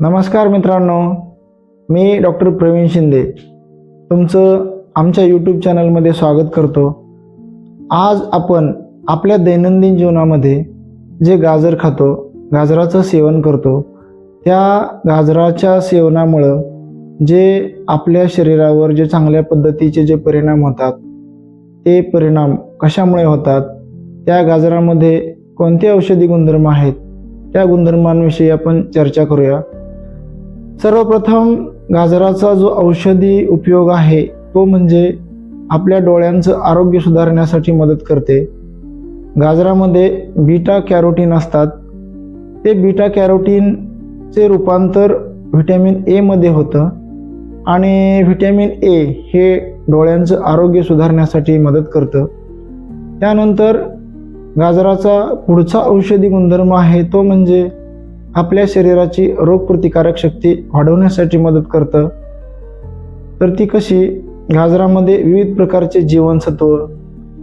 नमस्कार मित्रांनो मी डॉक्टर प्रवीण शिंदे. तुमचं आमच्या यूट्यूब चॅनलमध्ये स्वागत करतो. आज आपण आपल्या दैनंदिन जीवनामध्ये जे गाजर खातो गाजराचं सेवन करतो त्या गाजराच्या सेवनामुळं जे आपल्या शरीरावर जे चांगल्या पद्धतीचे जे परिणाम होतात ते परिणाम कशामुळे होतात त्या गाजरामध्ये कोणते औषधी गुणधर्म आहेत त्या गुणधर्मांविषयी आपण चर्चा करूया. सर्वप्रथम गाजराचा जो औषधी उपयोग आहे तो म्हणजे आपल्या डोळ्यांचं आरोग्य सुधारण्यासाठी मदत करते. गाजरामध्ये बीटा कॅरोटीन असतात. ते बीटा कॅरोटीनचे रूपांतर व्हिटॅमिन एमध्ये होतं आणि व्हिटॅमिन ए हे डोळ्यांचं आरोग्य सुधारण्यासाठी मदत करतं. त्यानंतर गाजराचा पुढचा औषधी गुणधर्म आहे तो म्हणजे आपल्या शरीराची रोगप्रतिकारक शक्ती वाढवण्यासाठी मदत करतं. तर ती कशी? गाजरामध्ये विविध प्रकारचे जीवनसत्व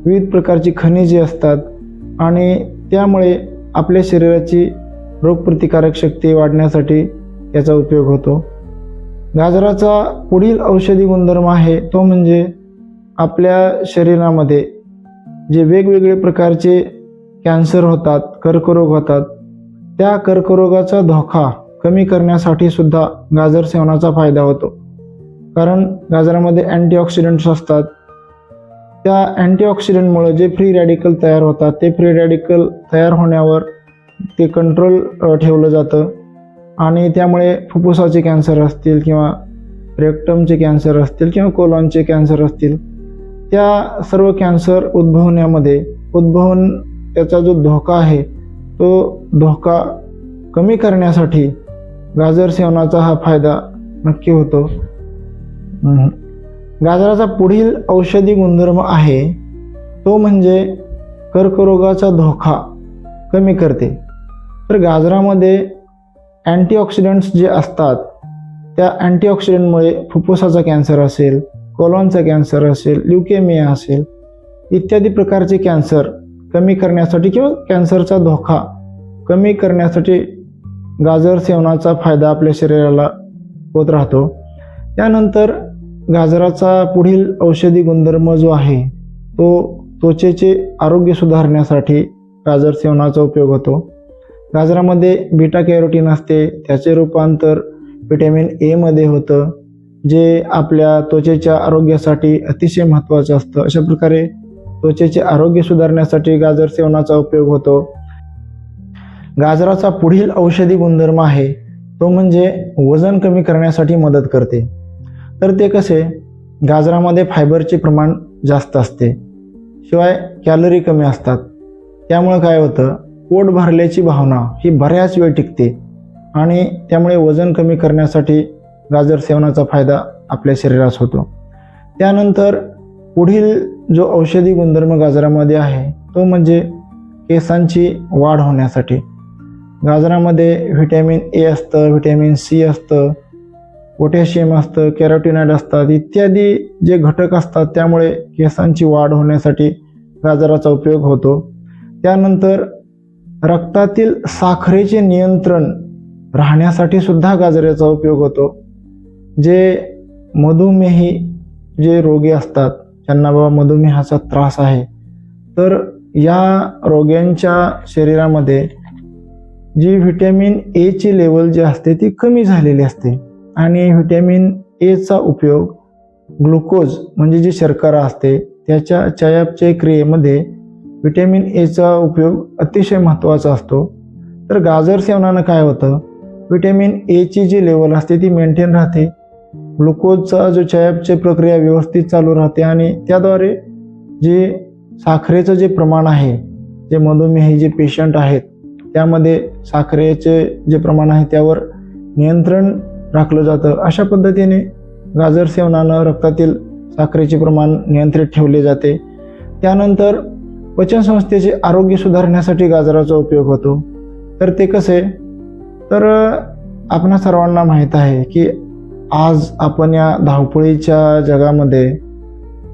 विविध प्रकारची खनिजे असतात आणि त्यामुळे आपल्या शरीराची रोगप्रतिकारक शक्ती वाढण्यासाठी याचा उपयोग होतो. गाजराचा पुढील औषधी गुणधर्म आहे तो म्हणजे आपल्या शरीरामध्ये जे वेगवेगळे प्रकारचे कॅन्सर होतात कर्करोग होतात त्या कर्करोगाचा धोका कमी करण्यासाठी सुद्धा गाजर सेवनाचा फायदा होतो. कारण गाजरामध्ये अँटीऑक्सिडंट्स असतात. त्या अँटीऑक्सिडंटमुळे जे फ्री रॅडिकल तयार होतात ते फ्री रॅडिकल तयार होण्यावर ते कंट्रोल ठेवलं जातं. आणि त्यामुळे फुफ्फुसाचे कॅन्सर असतील किंवा रेक्टमचे कॅन्सर असतील किंवा कोलॉनचे कॅन्सर असतील त्या सर्व कॅन्सर उद्भवण्यामध्ये उद्भवून त्याचा जो धोका आहे तो धोका कमी करण्यासाठी गाजर सेवनाचा हा फायदा नक्की होतो. गाजराचा पुढील औषधी गुणधर्म आहे तो म्हणजे कर्करोगाचा धोका कमी करते. तर गाजरामध्ये अँटीऑक्सिडंट्स जे असतात त्या अँटीऑक्सिडंटमुळे फुफ्फुसाचा कॅन्सर असेल कोलॉनचा कॅन्सर असेल ल्युकेमिया असेल इत्यादी प्रकारचे कॅन्सर कमी करण्यासाठी किंवा कॅन्सरचा धोका कमी करण्यासाठी गाजर सेवनाचा फायदा आपल्या शरीराला होत राहतो. त्यानंतर गाजराचा पुढील औषधी गुणधर्म जो आहे तो त्वचेचे आरोग्य सुधारण्यासाठी गाजर सेवनाचा उपयोग होतो. गाजरामध्ये बीटा कॅरोटीन असते त्याचे रूपांतर व्हिटॅमिन एमध्ये होतं जे आपल्या त्वचेच्या आरोग्यासाठी अतिशय महत्त्वाचं असतं. अशा प्रकारे त्वचेचे आरोग्य सुधारण्यासाठी गाजर सेवनाचा उपयोग होतो. गाजराचा पुढील औषधी गुणधर्म आहे तो म्हणजे वजन कमी करण्यासाठी मदत करते. तर ते कसे? गाजरामध्ये फायबरचे प्रमाण जास्त असते शिवाय कॅलरी कमी असतात. त्यामुळे काय होतं? पोट भरल्याची भावना ही बऱ्याच वेळ टिकते आणि त्यामुळे वजन कमी करण्यासाठी गाजर सेवनाचा फायदा आपल्या शरीरास होतो. त्यानंतर पुढील जो औषधी गुणधर्म गाजरामध्ये आहे तो म्हणजे केसांची वाढ होण्यासाठी. गाजरामध्ये व्हिटॅमिन ए असतं व्हिटॅमिन सी असतं पोटॅशियम असतं कॅरोटिनाइड असतात इत्यादी जे घटक असतात त्यामुळे केसांची वाढ होण्यासाठी गाजराचा उपयोग होतो. त्यानंतर रक्तातील साखरेचे नियंत्रण राहण्यासाठी सुद्धा गाजराचा उपयोग होतो. जे मधुमेही जे रोगी असतात त्यांना बाबा मधुमेहाचा त्रास आहे. तर या रोग्यांच्या शरीरामध्ये जी व्हिटॅमिन एची लेवल जी असते ती कमी झालेली असते. आणि व्हिटॅमिन एचा उपयोग ग्लुकोज म्हणजे जी शर्करा असते त्याच्या चयापचय क्रियेमध्ये व्हिटॅमिन एचा उपयोग अतिशय महत्त्वाचा असतो. तर गाजर सेवनानं काय होतं? व्हिटॅमिन एची जी लेवल असते ती मेंटेन राहते. ग्लुकोजचा जो चयापचय प्रक्रिया व्यवस्थित चालू राहते आणि त्याद्वारे जे साखरेचं जे प्रमाण आहे जे मधुमेही जे पेशंट आहेत त्यामध्ये साखरेचे जे प्रमाण आहे त्यावर नियंत्रण राखलं जातं. अशा पद्धतीने गाजर सेवनानं रक्तातील साखरेचे प्रमाण नियंत्रित ठेवले जाते. त्यानंतर पचनसंस्थेचे आरोग्य सुधारण्यासाठी गाजराचा उपयोग होतो. तर ते कसे? तर आपणा सर्वांना माहीत आहे की आज आपण या धावपळीच्या जगामध्ये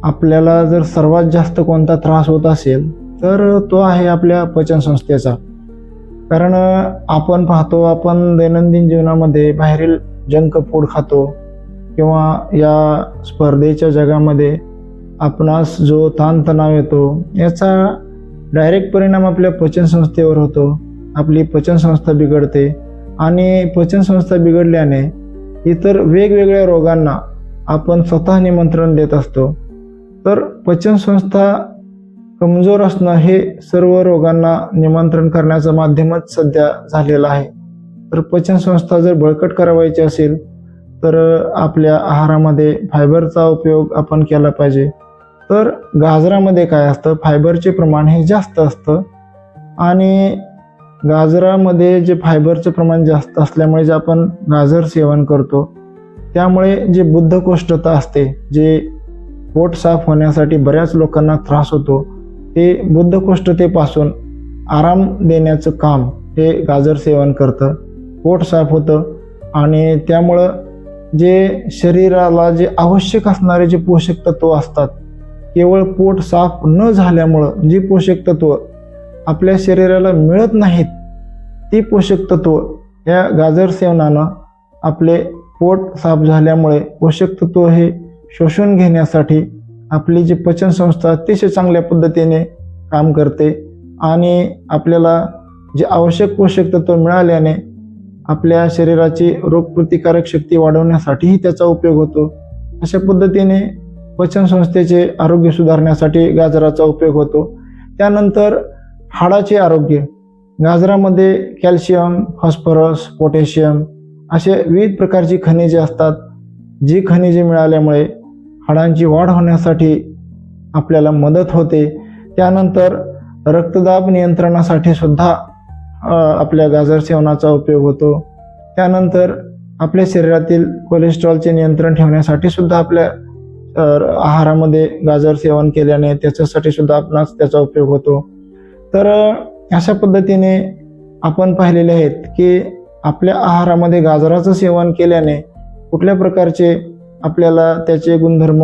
आपल्याला जर सर्वात जास्त कोणता त्रास होत असेल तर तो आहे आपल्या पचनसंस्थेचा. कारण आपण पाहतो आपण दैनंदिन जीवनामध्ये बाहेरील जंक फूड खातो किंवा या स्पर्धेच्या जगामध्ये आपणास जो ताणतणाव येतो याचा डायरेक्ट परिणाम आपल्या पचनसंस्थेवर होतो. आपली पचनसंस्था बिघडते आणि पचनसंस्था बिघडल्याने इतर वेगवेगळ्या रोगांना आपण स्वतः निमंत्रण देत असतो. तर पचनसंस्था कमजोर असणं हे सर्व रोगांना निमंत्रण करण्याचं माध्यमच सध्या झालेलं आहे. तर पचनसंस्था जर बळकट करावायची असेल तर आपल्या आहारामध्ये फायबरचा उपयोग आपण केला पाहिजे. तर गाजरामध्ये काय असतं? फायबरचे प्रमाण हे जास्त असतं आणि गाजरामध्ये जे फायबरचं प्रमाण जास्त असल्यामुळे जे आपण गाजर सेवन करतो त्यामुळे जे बुद्धकोष्ठता असते जे पोट साफ होण्यासाठी बऱ्याच लोकांना त्रास होतो ते बुद्धकोष्ठतेपासून आराम देण्याचं काम हे गाजर सेवन करतं पोट साफ होतं आणि त्यामुळं जे शरीराला जे आवश्यक असणारे जे पोषक तत्व असतात केवळ पोट साफ न झाल्यामुळं जी पोषक तत्व आपल्या शरीराला मिळत नाहीत ती पोषक तत्व या गाजर सेवनानं आपले पोट साफ झाल्यामुळे पोषक तत्व हे शोषून घेण्यासाठी आपली जी पचनसंस्था अतिशय चांगल्या पद्धतीने काम करते आणि आपल्याला जे आवश्यक पोषक तत्व मिळाल्याने आपल्या शरीराची रोगप्रतिकारक शक्ती वाढवण्यासाठीही त्याचा उपयोग होतो. अशा पद्धतीने पचनसंस्थेचे आरोग्य सुधारण्यासाठी गाजराचा उपयोग होतो. त्यानंतर हाडाचे आरोग्य. गाजरामध्ये कॅल्शियम फॉस्फरस पोटॅशियम असे विविध प्रकारची खनिजे असतात. जी खनिजे मिळाल्यामुळे हाडांची वाढ होण्यासाठी आपल्याला मदत होते. त्यानंतर रक्तदाब नियंत्रणासाठी सुद्धा आपल्या गाजर सेवनाचा उपयोग होतो. त्यानंतर आपल्या शरीरातील कोलेस्ट्रॉलचे नियंत्रण ठेवण्यासाठी सुद्धा आपल्या आहारामध्ये गाजर सेवन केल्याने त्याच्यासाठी सुद्धा आपणास त्याचा उपयोग होतो. तर अशा पद्धतीने आपण पाहिलेले आहेत की आपल्या आहारामध्ये गाजराचं सेवन केल्याने कुठल्या प्रकारचे आपल्याला त्याचे गुणधर्म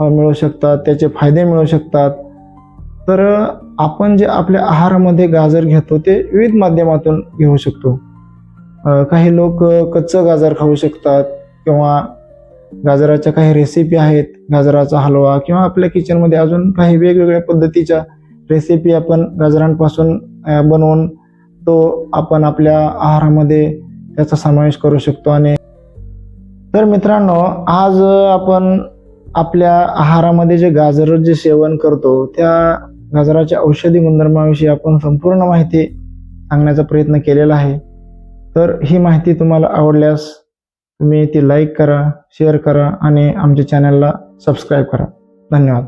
मिळू शकतात त्याचे फायदे मिळू शकतात? तर आपण जे आपल्या आहारामध्ये गाजर घेतो ते विविध माध्यमातून घेऊ शकतो. काही लोक कच्चं गाजर खाऊ शकतात किंवा गाजराच्या काही रेसिपी आहेत गाजराचा हलवा किंवा आपल्या किचनमध्ये अजून काही वेगवेगळ्या पद्धतीच्या रेसिपी आपण गाजरांपासून बनवून तो आपण आपल्या आहारामध्ये त्याचा समावेश करू शकतो आणि तर मित्रांनो आज आपण आपल्या आहारामध्ये जे गाजर जे सेवन करतो त्या गाजराच्या औषधी गुणधर्माविषयी आपण संपूर्ण माहिती सांगण्याचा प्रयत्न केलेला आहे. तर ही माहिती तुम्हाला आवडल्यास तुम्ही ती लाईक करा शेअर करा आणि आमच्या चॅनलला सबस्क्राईब करा. धन्यवाद.